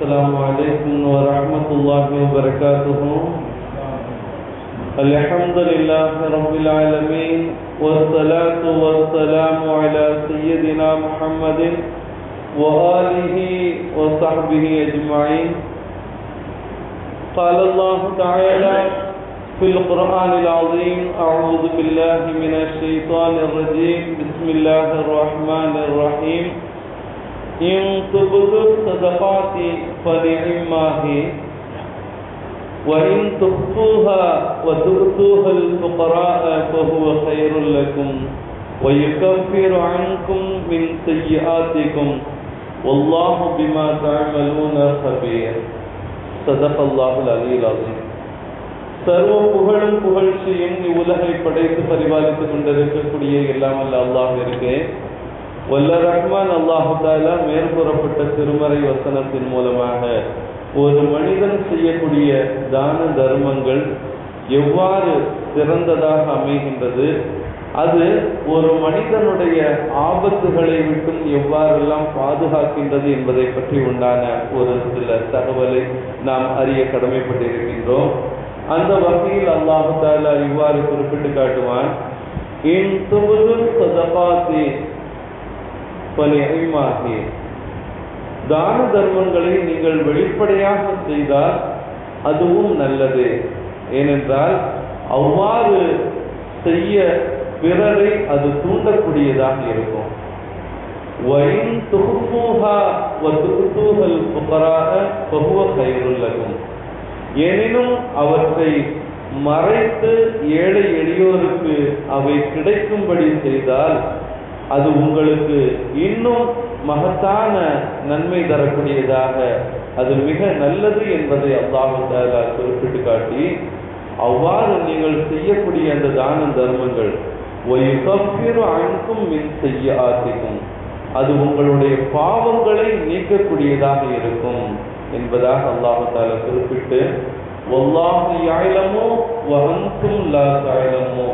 السلام عليكم ورحمة الله وبركاته. الحمد لله رب العالمين، والصلاة والسلام على سيدنا محمد وآله وصحبه أجمعين. قال الله تعالى في القرآن العظيم، أعوذ بالله من الشيطان الرجيم. بسم الله الرحمن الرحيم. إن تبدوا الصدقات فنعما هي وإن تخفوها وتؤتوها الفقراء فهو خير لكم ويكفر عنكم من سيئاتكم والله بما تعملون خبير صدق الله العلي العظيم சர்வ புகழும் புகழ்ச்சியும் இவ்வுலகை படைத்து பரிபாலித்துக் கொண்டிருக்கக்கூடிய எல்லாம் அல்ல அல்லாஹ் இருக்கு வல்ல ரஹ்மான் அல்லாஹு தாலா மேற்கூறப்பட்ட திருமறை வசனத்தின் மூலமாக ஒரு மனிதன் செய்யக்கூடிய தான தர்மங்கள் எவ்வாறு சிறந்ததாக அமைகின்றது? அது ஒரு மனிதனுடைய ஆபத்துகளை விட்டும் எவ்வாறெல்லாம் பாதுகாக்கின்றது என்பதை பற்றி உண்டான ஒரு சில தகவலை நாம் அறிய கடமைப்பட்டிருக்கின்றோம். அந்த வகையில் அல்லாஹு தாலா இவ்வாறு குறிப்பிட்டு காட்டுவான் இன் துபுது சதபாத்தி பலிமாகி தான தர்மங்களை நீங்கள் வெளிப்படையாக செய்தால் அதுவும் நல்லது. ஏனென்றால் அவ்வாறு செய்ய பிறரை அது தூண்டக்கூடியதாக இருக்கும். வயின் துகுப்பூகா துகுத்தூகல் புகராக பகுவ கயிறுள்ளகும் எனினும் அவற்றை மறைத்து ஏழை எளியோருக்கு அவை கிடைக்கும்படி செய்தால் அது உங்களுக்கு இன்னும் மகத்தான நன்மை தரக்கூடியதாக அது மிக நல்லது என்பதை அல்லாஹு குறிப்பிட்டு காட்டி அவ்வாறு நீங்கள் செய்யக்கூடிய அந்த தான தர்மங்கள் அழுக்கும் மின் செய்ய ஆசிக்கும் அது உங்களுடைய பாவங்களை நீக்கக்கூடியதாக இருக்கும் என்பதாக அல்லாஹால குறிப்பிட்டு ஒல்லாஹு யாயிலமோ வஹந்தும் லா தாயிலமோ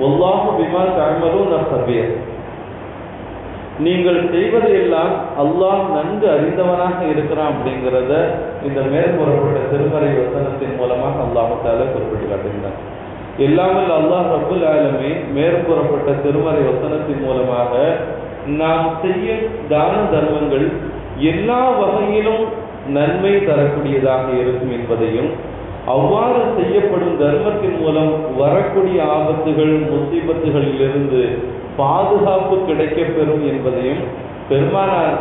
ஒல்லாஹு பிமா நான் நசபியர் நீங்கள் செய்வதையெல்லாம் அல்லாஹ் நன்கு அறிந்தவனாக இருக்கிறான் அப்படிங்கிறத இந்த மேற்கூறப்பட்ட திருமறை வசனத்தின் மூலமாக அல்லாஹால தாலா குறிப்பிட்டு காட்டுகிறார் எல்லாமல் அல்லாஹ் ரபுல் ஆலமே மேற்கூறப்பட்ட திருமறை வசனத்தின் மூலமாக நாம் செய்யும் தான தர்மங்கள் எல்லா வகையிலும் நன்மை தரக்கூடியதாக இருக்கும் என்பதையும் அவ்வாறு செய்யப்படும் தர்மத்தின் மூலம் வரக்கூடிய ஆபத்துகள் முசீபத்துகளிலிருந்து பாதுகாப்பு கிடைக்கப்பெறும் என்பதையும் பெருமானார்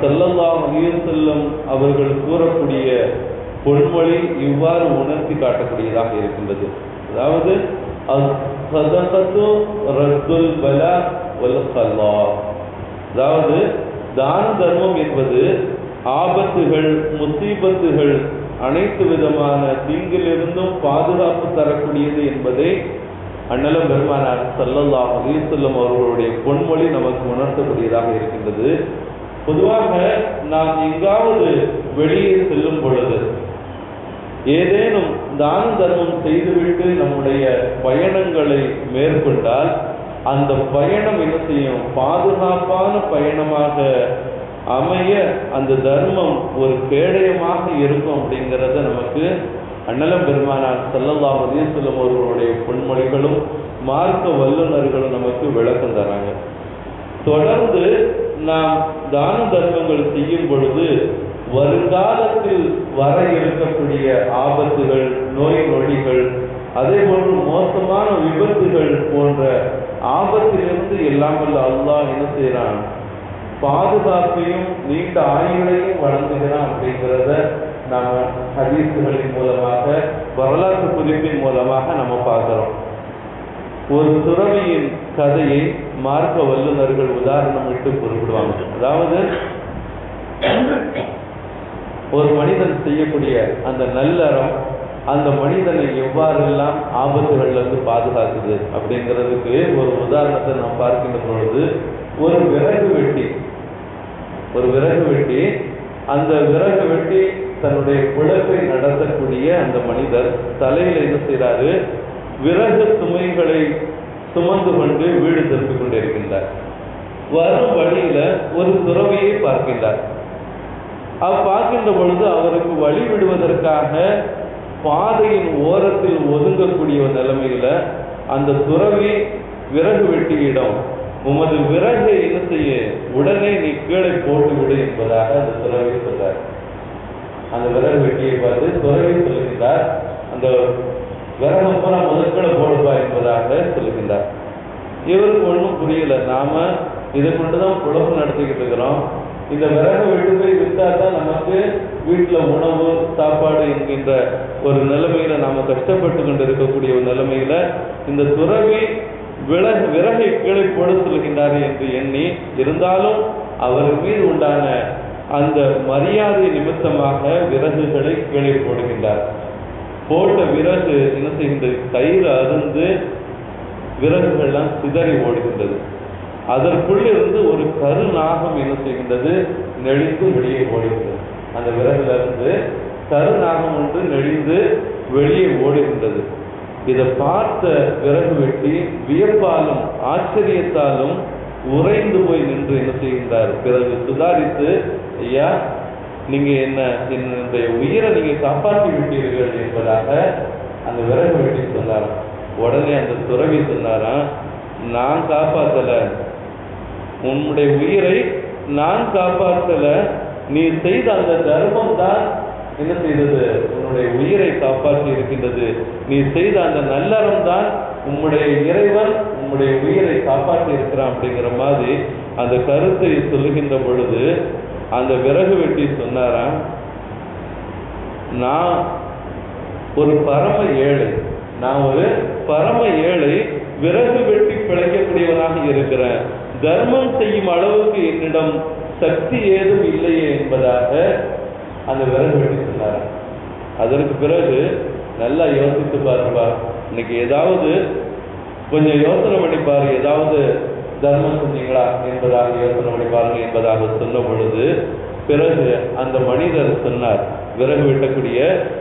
செல்லல்லா செல்லும் அவர்கள் கூறக்கூடிய பொன்மொழி இவ்வாறு உணர்த்தி காட்டக்கூடியதாக இருக்கின்றது. அதாவது அதாவது தான தர்மம் என்பது ஆபத்துகள் முசீபத்துகள் அனைத்து விதமான தீங்கிலிருந்தும் பாதுகாப்பு தரக்கூடியது என்பதை அண்ணல பெருமானார் சல்லல்லா அலிசல்லம் அவர்களுடைய பொன்மொழி நமக்கு உணர்த்தக்கூடியதாக இருக்கின்றது. பொதுவாக நாம் எங்காவது வெளியே செல்லும் பொழுது ஏதேனும் தான தர்மம் செய்துவிட்டு நம்முடைய பயணங்களை மேற்கொண்டால் அந்த பயணம் என்ன செய்யும்? பாதுகாப்பான பயணமாக அமைய அந்த தர்மம் ஒரு கேடயமாக இருக்கும் அப்படிங்கிறத நமக்கு அண்ணலம் பெருமானார் செல்லல்லா சொல்லும் அவர்களுடைய பொன்மொழிகளும் மார்க்க வல்லுநர்களும் நமக்கு விளக்கம் தராங்க. தொடர்ந்து நாம் தான தர்மங்கள் செய்யும் பொழுது வருங்காலத்தில் வர இருக்கக்கூடிய ஆபத்துகள் நோய் நொடிகள் அதே போன்று மோசமான விபத்துகள் போன்ற ஆபத்திலிருந்து எல்லாம் அல்லாஹ் என்ன செய்யறான் பாதுகாப்பையும் நீண்ட ஆயுளையும் வழங்குகிறான் அப்படிங்கிறத நாம ஹதீசுகளின் மூலமாக வரலாற்று குறிப்பின் மூலமாக நம்ம பார்க்கிறோம். ஒரு துறவியின் கதையை மார்க்க வல்லுநர்கள் உதாரணம் விட்டு குறிப்பிடுவாங்க. அதாவது ஒரு மனிதன் செய்யக்கூடிய அந்த நல்லறம் அந்த மனிதனை எவ்வாறெல்லாம் ஆபத்துகள்லேருந்து பாதுகாக்குது அப்படிங்கிறதுக்கு ஒரு உதாரணத்தை நாம் பார்க்கின்ற பொழுது ஒரு விறகு வெட்டி ஒரு விறகு வெட்டி அந்த விறகு வெட்டி தன்னுடைய பிழப்பை நடத்தக்கூடிய அந்த மனிதர் தலையில என்ன செய்கிறாரு விறகு சுமைகளை சுமந்து கொண்டு வீடு திருப்பிக் கொண்டிருக்கின்றார். வரும் வழியில ஒரு துறவியை பார்க்கின்றார். அவ பார்க்கின்ற பொழுது அவருக்கு வழி விடுவதற்காக பாதையின் ஓரத்தில் ஒதுங்கக்கூடிய ஒரு நிலைமையில அந்த துறவி விறகு வெட்டியிடம் உமது விறகு என்ன செய்ய உடனே நீ கீழே போட்டு விடு என்பதாக அந்த துறவி சொல்றார் அந்த விறகு வெட்டியை பார்த்து துறவி சொல்லுகின்றார் அந்த விறகு பூரா முதற்கீழே போடுவா என்பதாக சொல்லுகின்றார். இவருக்கு ஒன்றும் புரியல. நாம இதை கொண்டுதான் குழப்பம் நடத்திக்கிட்டு இருக்கிறோம். இந்த விறகு வெட்டு போய் வித்தா தான் நமக்கு வீட்டுல உணவு சாப்பாடு என்கின்ற ஒரு நிலைமையில நாம கஷ்டப்பட்டு கொண்டு இருக்கக்கூடிய ஒரு நிலைமையில இந்த துறவி விறகு விறகை கீழே போட சொல்கின்றார் என்று எண்ணி இருந்தாலும் அவர் மீது உண்டான அந்த மரியாதை நிமித்தமாக விறகுகளை கீழே போடுகின்றார். போட்ட விறகு என்ன செய்கின்றது? தயிர் அருந்து விறகுகள்லாம் சிதறி ஓடுகின்றது. அதற்குள்ளிருந்து ஒரு கருநாகம் என்ன செய்கின்றது? நெளிந்து வெளியே ஓடுகின்றது. அந்த விறகுல இருந்து கருநாகம் ஒன்று நெளிந்து வெளியே ஓடுகின்றது. இதை பார்த்த விறகு வெட்டி வியப்பாலும் ஆச்சரியத்தாலும் உறைந்து போய் நின்று என்ன செய்கின்றார்? பிறகு சுதாரித்து ஐயா நீங்க என்ன என்னுடைய உயிரை நீங்க காப்பாற்றி விட்டீர்கள் என்பதாக அந்த விறகு வெட்டி சொன்னாராம் உடனே அந்த துறவி சொன்னாராம் நான் காப்பாத்தல உன்னுடைய உயிரை நான் காப்பாற்றல. நீ செய்த அந்த தர்மம் தான் என்ன செய்தது? உன்னுடைய உயிரை காப்பாற்றி இருக்கின்றது. நீ செய்த அந்த நல்லறம் தான் உம்முடைய இறைவன் உம்முடைய உயிரை காப்பாற்றி இருக்கிறான் அப்படிங்கிற மாதிரி அந்த கருத்தை சொல்லுகின்ற பொழுது அந்த விறகு வெட்டி சொன்னாராம் நான் ஒரு பரம ஏழை நான் ஒரு பரம ஏழை விறகு வெட்டி பிழைக்கக்கூடியவனாக இருக்கிறேன். தர்மம் செய்யும் அளவுக்கு என்னிடம் சக்தி ஏதும் இல்லையே என்பதாக அந்த விறகு வெட்டி சொன்னார் அதற்கு பிறகு நல்லா யோசித்து பாருப்பா இன்னைக்கு ஏதாவது கொஞ்சம் யோசனை பண்ணி ஏதாவது தர்மம் செஞ்சீங்களா என்பதாக யோசனை பண்ணிப்பாருங்க என்பதாக சொன்ன பொழுது பிறகு அந்த மனிதர் சொன்னார் விறகு வெட்டக்கூடிய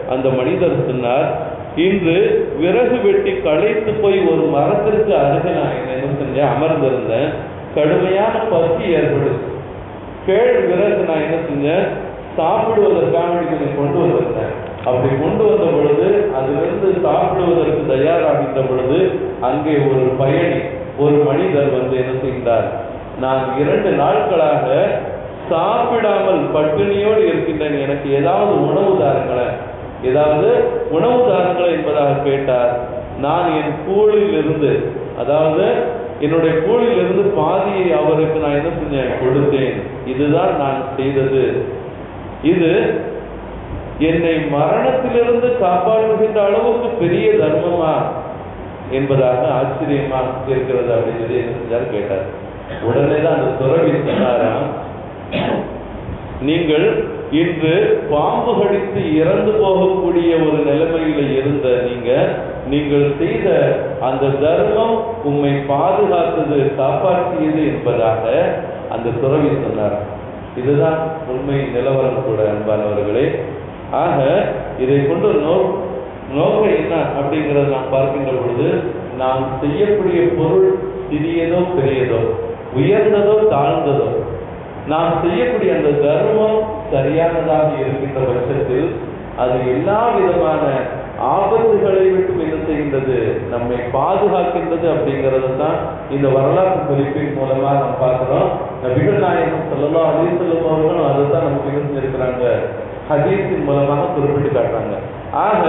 அந்த மனிதர் சொன்னார் இன்று விறகு வெட்டி களைத்து போய் ஒரு மரத்திற்கு அருகே நான் என்ன செஞ்சேன் அமர்ந்திருந்தேன். கடுமையான பசி ஏற்படுது. கேழ் விறகு நான் என்ன செஞ்சேன் சாப்பிடுவதற்காக கொண்டு வந்திருந்தேன் அப்படி கொண்டு வந்த பொழுது அதிலிருந்து சாப்பிடுவதற்கு தயாராகின்ற பொழுது அங்கே ஒரு பயணி ஒரு மனிதர் வந்து என்ன செய்கிறார் நான் இரண்டு நாட்களாக சாப்பிடாமல் பட்டினியோடு இருக்கின்றேன். எனக்கு ஏதாவது உணவு தாருங்களேன் ஏதாவது உணவு தாருங்களேன் என்பதாக கேட்டார். நான் என் கூழிலிருந்து அதாவது என்னுடைய கூழிலிருந்து பாதியை அவருக்கு நான் என்ன செஞ்சேன்? கொடுத்தேன். இதுதான் நான் செய்தது. இது என்னை மரணத்திலிருந்து காப்பாற்றுகின்ற அளவுக்கு பெரிய தர்மமா என்பதாக ஆச்சரியமா இருக்கிறது அப்படின்னு சொல்லி என்ன செஞ்சார் கேட்டார். உடனே தான் அந்த துறவி சொன்னாராம் நீங்கள் இன்று பாம்பு கடித்து இறந்து போகக்கூடிய ஒரு நிலைமையில இருந்த நீங்க நீங்கள் செய்த அந்த தர்மம் உம்மை பாதுகாத்தது காப்பாற்றியது என்பதாக அந்த துறவி சொன்னார் இதுதான் உண்மை நிலவரம் கூட அன்பானவர்களே. ஆக இதை கொண்டு நோ நோக்கம் என்ன அப்படிங்கிறத நாம் பார்க்கின்ற பொழுது நாம் செய்யக்கூடிய பொருள் சிறியதோ பெரியதோ உயர்ந்ததோ தாழ்ந்ததோ நாம் செய்யக்கூடிய அந்த தர்மம் சரியானதாக இருக்கின்ற பட்சத்தில் அது எல்லா விதமான ஆபத்துகளை விட்டு என்ன செய்கின்றது நம்மை பாதுகாக்கின்றது அப்படிங்கிறது தான் இந்த வரலாற்று குறிப்பின் மூலமா நாம் பார்க்கிறோம். நபிகள் நாயகம் சொல்லலாம் அதே சொல்லும் அவர்களும் அதை தான் நமக்கு என்ன செஞ்சிருக்கிறாங்க ஹதீஸின் மூலமாக குறிப்பிட்டு காட்டுறாங்க. ஆக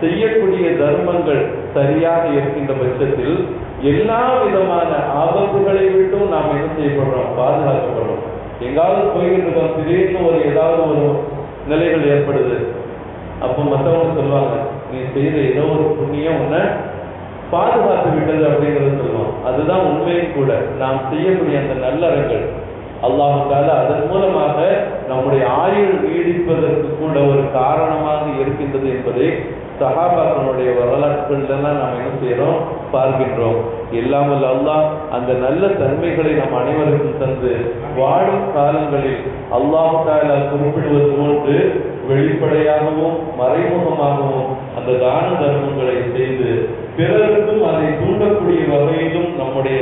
செய்யக்கூடிய தர்மங்கள் சரியாக இருக்கின்ற பட்சத்தில் எல்லா விதமான ஆபத்துகளை விட்டும் நாம் என்ன செய்யப்படுறோம்? பாதுகாக்கப்படுறோம். எங்காவது போய்கிட்டு இருக்கோம். திடீர்னு ஒரு ஏதாவது ஒரு நிலைகள் ஏற்படுது. அப்போ மற்றவங்க சொல்லுவாங்க நீ செய்த ஏதோ ஒரு புண்ணியம் உன்னை பாதுகாத்து விட்டது அப்படிங்கிறத சொல்லுவோம். அதுதான் உண்மையும் கூட. நாம் செய்யக்கூடிய அந்த நல்லறங்கள். அல்லாஹால அதன் மூலமாக நம்முடைய ஆயுள் நீடிப்பதற்கு கூட ஒரு காரணமாக இருக்கின்றது என்பதை சகாபாக்களுடைய வரலாற்றுகளெல்லாம் நாம் என்ன செய்யறோம் பார்க்கின்றோம். இல்லாமல் அல்லாஹ் அந்த நல்ல தன்மைகளை நம் அனைவருக்கும் தந்து வாழும் காலங்களில் அல்லாஹ் தாலா குறிப்பிடுவது போன்று வெளிப்படையாகவும் மறைமுகமாகவும் அந்த தான தர்மங்களை செய்து பிறருக்கும் அதை தூண்டக்கூடிய வகையிலும் நம்முடைய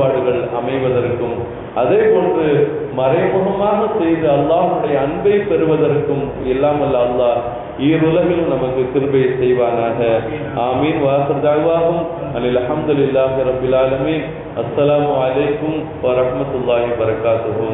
நம்முடைய அமைவதற்கும் அதே போன்று மறைமுகமாக செய்து அல்லாஹுடைய அன்பை பெறுவதற்கும் இல்லாமல் அல்லாஹ் ஈருலகிலும் நமக்கு கிருபை செய்வானாக. ஆமீன். வாசர்தாகவாகும் அலில் அஹமதுல்லாஹி ரபில் ஆலமீன். அஸ்ஸலாமு அலைக்கும் வரஹ்மத்துல்லாஹி வரகாத்துஹு